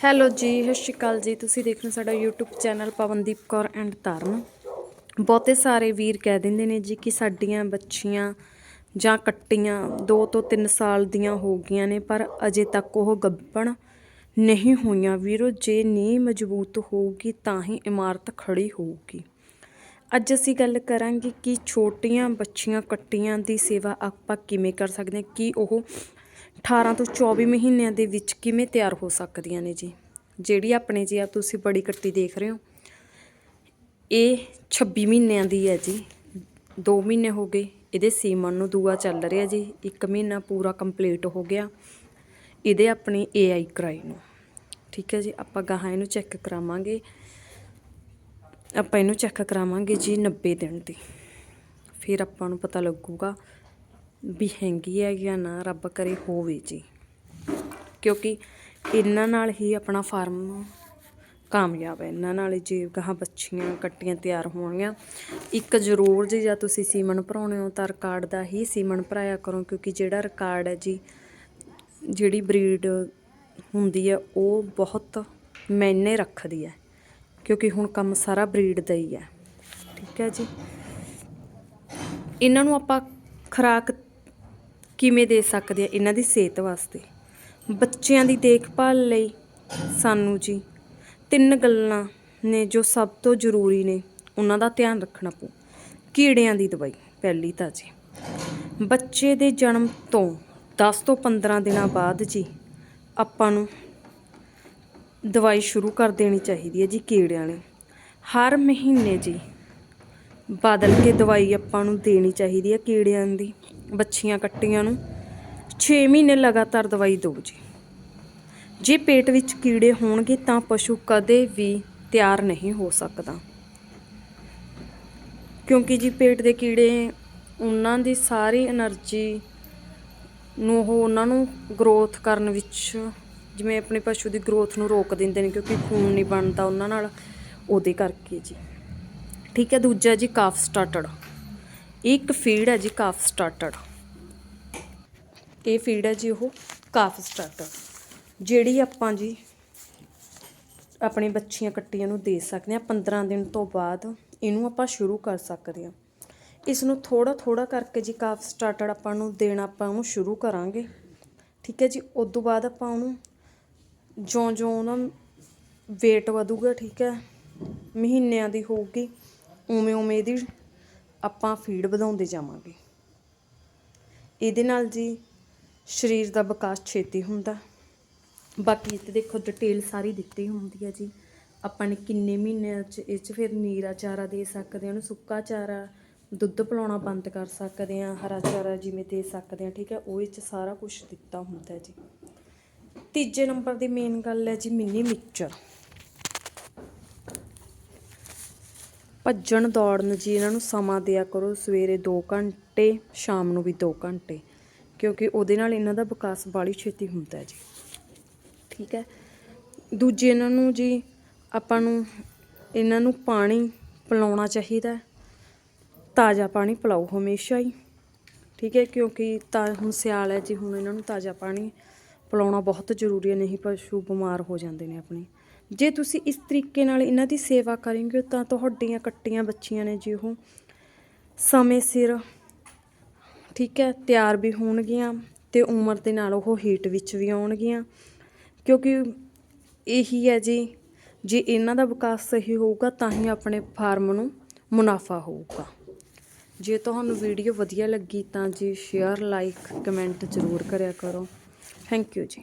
Hello ਜੀ, ਸਤਿ ਸ਼੍ਰੀ ਅਕਾਲ ਜੀ। ਤੁਸੀਂ ਦੇਖ ਰਹੇ ਹੋ ਸਾਡਾ YouTube channel Pavandeep Kaur and Dharam. ਬਹੁਤੇ ਸਾਰੇ ਵੀਰ ਕਹਿ ਦਿੰਦੇ ਨੇ ਜੀ ਕਿ ਸਾਡੀਆਂ ਬੱਚੀਆਂ ਜਾਂ ਕੱਟੀਆਂ 2 ਤੋਂ 3 ਸਾਲ ਦੀਆਂ ਹੋ ਗਈਆਂ ਨੇ, ਪਰ ਅਜੇ ਤੱਕ ਉਹ ਗੱਬਣ ਨਹੀਂ ਹੋਈਆਂ। ਵੀਰੋ, ਜੇ ਨੀਂਹ ਮਜ਼ਬੂਤ ਹੋਊਗੀ ਤਾਂ ਹੀ ਇਮਾਰਤ ਖੜੀ ਹੋਊਗੀ। ਅੱਜ ਅਸੀਂ ਗੱਲ ਕਰਾਂਗੇ ਕਿ ਛੋਟੀਆਂ ਬੱਚੀਆਂ ਕੱਟੀਆਂ ਦੀ ਸੇਵਾ ਆਪਾਂ ਕਿਵੇਂ ਕਰ ਸਕਦੇ ਹਾਂ, ਕਿ ਉਹ 18 ਤੋਂ 24 ਮਹੀਨਿਆਂ ਦੇ ਵਿੱਚ ਕਿਵੇਂ ਤਿਆਰ ਹੋ ਸਕਦੀਆਂ ਨੇ ਜੀ? ਜਿਹੜੀ ਆਪਣੇ ਜੀ ਆ ਤੁਸੀਂ ਬੜੀ ਕੱਟੀ ਦੇਖ ਰਹੇ ਹੋ, ਇਹ 26 ਮਹੀਨਿਆਂ ਦੀ ਹੈ ਜੀ। 2 ਮਹੀਨੇ ਹੋ ਗਏ, ਇਹਦੇ ਸੀਮਨ ਨੂੰ ਦੂਆ ਚੱਲ ਰਿਹਾ ਜੀ। 1 ਮਹੀਨਾ ਪੂਰਾ ਕੰਪਲੀਟ ਹੋ ਗਿਆ, ਇਹਦੇ ਆਪਣੀ ਏਆਈ ਕਰਾਈ ਨੂੰ। ਠੀਕ ਹੈ ਜੀ, ਆਪਾਂ ਗਾਹਾਂ ਇਹਨੂੰ ਚੈੱਕ ਕਰਾਵਾਂਗੇ। ਆਪਾਂ ਇਹਨੂੰ ਚੈੱਕ ਕਰਾਵਾਂਗੇ ਜੀ 90 ਦਿਨ ਦੀ। ਫਿਰ ਆਪਾਂ ਨੂੰ ਪਤਾ ਲੱਗੂਗਾ ਵੀ ਹੈਂਗੀ ਹੈ ਜਾਂ ਨਾ, ਰੱਬ ਕਰੇ ਹੋਵੇ ਜੀ। ਕਿਉਂਕਿ ਇਹਨਾਂ ਨਾਲ ਹੀ ਆਪਣਾ ਫਾਰਮ ਕਾਮਯਾਬ ਹੈ। ਇਹਨਾਂ ਨਾਲ ਹੀ ਜੇ ਗਾਹਾਂ ਬੱਚੀਆਂ ਕੱਟੀਆਂ ਤਿਆਰ ਹੋਣਗੀਆਂ। ਇੱਕ ਜ਼ਰੂਰ ਜੀ, ਜਾਂ ਤੁਸੀਂ ਸੀਮਨ ਭਰਾਉਣੇ ਹੋ ਤਾਂ ਰਿਕਾਰਡ ਦਾ ਹੀ ਸੀਮਨ ਭਰਾਇਆ ਕਰੋ, ਕਿਉਂਕਿ ਜਿਹੜਾ ਰਿਕਾਰਡ ਹੈ ਜੀ, ਜਿਹੜੀ ਬਰੀਡ ਹੁੰਦੀ ਹੈ, ਉਹ ਬਹੁਤ ਮਾਇਨੇ ਰੱਖਦੀ ਹੈ। ਕਿਉਂਕਿ ਹੁਣ ਕੰਮ ਸਾਰਾ ਬਰੀਡ ਦਾ ਹੀ ਹੈ। ਠੀਕ ਹੈ ਜੀ। ਇਹਨਾਂ ਨੂੰ ਆਪਾਂ ਖੁਰਾਕ ਕਿਵੇਂ ਦੇ ਸਕਦੇ ਆ ਇਹਨਾਂ ਦੀ ਸਿਹਤ ਵਾਸਤੇ? ਬੱਚਿਆਂ ਦੀ ਦੇਖਭਾਲ ਲਈ ਸਾਨੂੰ ਜੀ ਤਿੰਨ ਗੱਲਾਂ ਨੇ ਜੋ ਸਭ ਤੋਂ ਜ਼ਰੂਰੀ ਨੇ, ਉਹਨਾਂ ਦਾ ਧਿਆਨ ਰੱਖਣਾ ਪਊ। ਕੀੜਿਆਂ ਦੀ ਦਵਾਈ, ਪਹਿਲੀ ਤਾਂ ਜੀ। ਬੱਚੇ ਦੇ ਜਨਮ ਤੋਂ 10 ਤੋਂ 15 ਦਿਨਾਂ ਬਾਅਦ ਜੀ ਆਪਾਂ ਨੂੰ ਦਵਾਈ ਸ਼ੁਰੂ ਕਰ ਦੇਣੀ ਚਾਹੀਦੀ ਹੈ ਜੀ ਕੀੜਿਆਂ ਲਈ ਹਰ ਮਹੀਨੇ ਜੀ ਬਦਲ ਕੇ ਦਵਾਈ ਆਪਾਂ ਨੂੰ ਦੇਣੀ ਚਾਹੀਦੀ ਹੈ ਕੀੜਿਆਂ ਦੀ। ਬੱਚੀਆਂ ਕੱਟੀਆਂ ਨੂੰ 6 ਮਹੀਨੇ ਲਗਾਤਾਰ ਦਵਾਈ ਦਿਓ ਜੀ। ਜੇ ਪੇਟ ਵਿੱਚ ਕੀੜੇ ਹੋਣਗੇ ਤਾਂ ਪਸ਼ੂ ਕਦੇ ਵੀ ਤਿਆਰ ਨਹੀਂ ਹੋ ਸਕਦਾ। ਕਿਉਂਕਿ ਜੀ ਪੇਟ ਦੇ ਕੀੜੇ ਉਹਨਾਂ ਦੀ ਸਾਰੀ એનર્ਜੀ ਨੂੰ ਉਹ ਉਹਨਾਂ ਨੂੰ ਗਰੋਥ ਕਰਨ ਵਿੱਚ, ਜਿਵੇਂ ਆਪਣੇ ਪਸ਼ੂ ਦੀ ਗਰੋਥ ਨੂੰ ਰੋਕ ਦਿੰਦੇ ਨੇ ਕਿਉਂਕਿ ਖੂਨ ਨਹੀਂ ਬਣਦਾ ਉਹਨਾਂ ਨਾਲ, ਉਹਦੇ ਕਰਕੇ ਜੀ। ਠੀਕ ਹੈ, ਦੂਜਾ ਜੀ ਕਾਫ ਸਟਾਰਟਡ। ਇੱਕ ਫੀਡ ਹੈ ਜੀ ਕਾਫ ਸਟਾਰਟਡ ਇਹ ਫੀਡ ਹੈ ਜੀ ਉਹ ਕਾਫ ਸਟਾਰਟਡ ਜਿਹੜੀ ਆਪਾਂ ਜੀ ਆਪਣੇ ਬੱਚੀਆਂ ਕੱਟੀਆਂ ਨੂੰ ਦੇ ਸਕਦੇ ਹਾਂ 15 ਦਿਨ ਤੋਂ ਬਾਅਦ ਇਹਨੂੰ ਆਪਾਂ ਸ਼ੁਰੂ ਕਰ ਸਕਦੇ ਹਾਂ। ਇਸ ਨੂੰ ਥੋੜਾ ਥੋੜਾ ਕਰਕੇ ਜੀ ਕਾਫ ਸਟਾਰਟਡ ਆਪਾਂ ਨੂੰ ਦੇਣਾ, ਆਪਾਂ ਉਹਨੂੰ ਸ਼ੁਰੂ ਕਰਾਂਗੇ। ਠੀਕ ਹੈ ਜੀ ਉਸ ਤੋਂ ਬਾਅਦ ਆਪਾਂ ਉਹਨੂੰ ਜਿਉਂ ਜਿਉਂ ਉਹਨਾਂ weight ਵਧੂਗਾ, ਠੀਕ ਹੈ। ਮਹੀਨਿਆਂ ਦੀ ਹੋਊਗੀ ਉਵੇਂ ਉਵੇਂ ਇਹਦੀ ਆਪਾਂ ਫੀਡ ਵਧਾਉਂਦੇ ਜਾਵਾਂਗੇ। ਇਹਦੇ ਨਾਲ ਜੀ ਸਰੀਰ ਦਾ ਵਿਕਾਸ ਛੇਤੀ ਹੁੰਦਾ। ਬਾਕੀ ਇੱਥੇ ਦੇਖੋ ਡਿਟੇਲ ਸਾਰੀ ਦਿੱਤੀ ਹੁੰਦੀ ਹੈ ਜੀ। ਆਪਾਂ ਨੇ ਕਿੰਨੇ ਮਹੀਨਿਆਂ 'ਚ ਇਹ 'ਚ ਫਿਰ ਨੀਰਾ ਚਾਰਾ ਦੇ ਸਕਦੇ ਹਾਂ, ਉਹਨੂੰ ਸੁੱਕਾ ਚਾਰਾ, ਦੁੱਧ ਪਿਲਾਉਣਾ ਬੰਦ ਕਰ ਸਕਦੇ ਹਾਂ, ਹਰਾ ਚਾਰਾ ਜਿਵੇਂ ਦੇ ਸਕਦੇ ਹਾਂ, ਠੀਕ ਹੈ, ਉਹ ਇਹ 'ਚ ਸਾਰਾ ਕੁਝ ਦਿੱਤਾ ਹੁੰਦਾ ਜੀ। ਤੀਜੇ ਨੰਬਰ ਦੀ ਮੇਨ ਗੱਲ ਹੈ ਜੀ ਮਿੰਨੀ ਮਿਕਚਰ। ਭੱਜਣ ਦੌੜਨ ਜੀ ਇਹਨਾਂ ਨੂੰ ਸਮਾਂ ਦਿਆ ਕਰੋ ਸਵੇਰੇ 2 ਘੰਟੇ, ਸ਼ਾਮ ਨੂੰ ਵੀ 2 ਘੰਟੇ, ਕਿਉਂਕਿ ਉਹਦੇ ਨਾਲ ਇਹਨਾਂ ਦਾ ਵਿਕਾਸ ਬਾਲੀ ਛੇਤੀ ਹੁੰਦਾ ਜੀ। ਠੀਕ ਹੈ? ਦੂਜੇ ਇਹਨਾਂ ਨੂੰ ਜੀ ਆਪਾਂ ਨੂੰ ਇਹਨਾਂ ਨੂੰ ਪਾਣੀ ਪਿਲਾਉਣਾ ਚਾਹੀਦਾ ਤਾਜ਼ਾ ਪਾਣੀ ਪਿਲਾਓ ਹਮੇਸ਼ਾ ਹੀ। ਠੀਕ ਹੈ? ਕਿਉਂਕਿ ਤਾਂ ਹੁਣ ਸਿਆਲ ਹੈ ਜੀ, ਹੁਣ ਇਹਨਾਂ ਨੂੰ ਤਾਜ਼ਾ ਪਾਣੀ ਪਿਲਾਉਣਾ ਬਹੁਤ ਜ਼ਰੂਰੀ ਹੈ, ਨਹੀਂ ਪਸ਼ੂ ਬਿਮਾਰ ਹੋ ਜਾਂਦੇ ਨੇ ਆਪਣੇ। ਜੇ ਤੁਸੀਂ ਇਸ ਤਰੀਕੇ ਨਾਲ ਇਹਨਾਂ ਦੀ ਸੇਵਾ ਕਰੋਗੇ ਤਾਂ ਤੁਹਾਡੀਆਂ ਕੱਟੀਆਂ ਬੱਚੀਆਂ ਨੇ ਜੀ ਉਹ। ਸਮੇਂ ਸਿਰ, ਠੀਕ ਹੈ, ਤਿਆਰ ਵੀ ਹੋਣਗੀਆਂ ਤੇ ਉਮਰ ਦੇ ਨਾਲ ਉਹ ਹੀਟ ਵਿੱਚ ਵੀ ਆਉਣਗੀਆਂ। ਕਿਉਂਕਿ ਇਹੀ ਹੈ ਜੀ, ਜੇ ਇਹਨਾਂ ਦਾ ਵਿਕਾਸ ਸਹੀ ਹੋਊਗਾ, ਤਾਂ ਹੀ ਆਪਣੇ ਫਾਰਮ ਨੂੰ ਮੁਨਾਫਾ ਹੋਊਗਾ। ਜੇ ਤੁਹਾਨੂੰ ਵੀਡੀਓ ਵਧੀਆ ਲੱਗੀ, ਤਾਂ ਜੀ ਸ਼ੇਅਰ ਲਾਈਕ ਕਮੈਂਟ ਜ਼ਰੂਰ ਕਰਿਆ ਕਰੋ। ਥੈਂਕ ਯੂ ਜੀ।